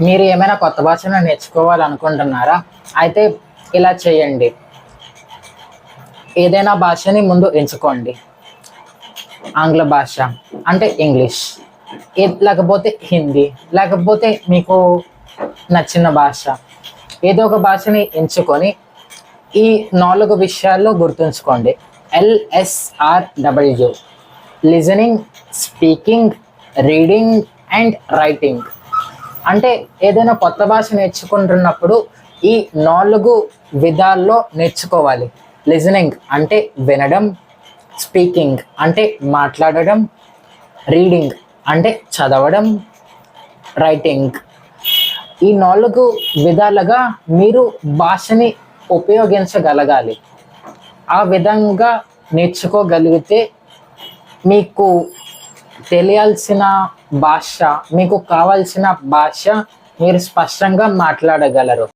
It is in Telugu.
మీరు ఏమైనా కొత్త భాషను నేర్చుకోవాలనుకుంటున్నారా? అయితే ఇలా చేయండి. ఏదైనా భాషని ముందు ఎంచుకోండి. ఆంగ్ల భాష అంటే ఇంగ్లీష్. లేకపోతే హిందీ లేకపోతే మీకు నచ్చిన భాష. ఏదో ఒక భాషని ఎంచుకొని ఈ నాలుగు విషయాల్లో గుర్తుంచుకోండి. L S R W listening speaking reading and writing అంటే ఏదైనా కొత్త భాష నేర్చుకుంటున్నప్పుడు ఈ నాలుగు విధాల్లో నేర్చుకోవాలి. లిజనింగ్ అంటే వినడం స్పీకింగ్ అంటే మాట్లాడడం రీడింగ్ అంటే చదవడం రైటింగ్ ఈ నాలుగు విధాలుగా మీరు భాషని ఉపయోగించగలగాలి. ఆ విధంగా నేర్చుకోగలిగితే మీకు తెలియాల్సిన భాష మీకు కావాల్సిన భాష మీరు స్పష్టంగా మాట్లాడగలరు.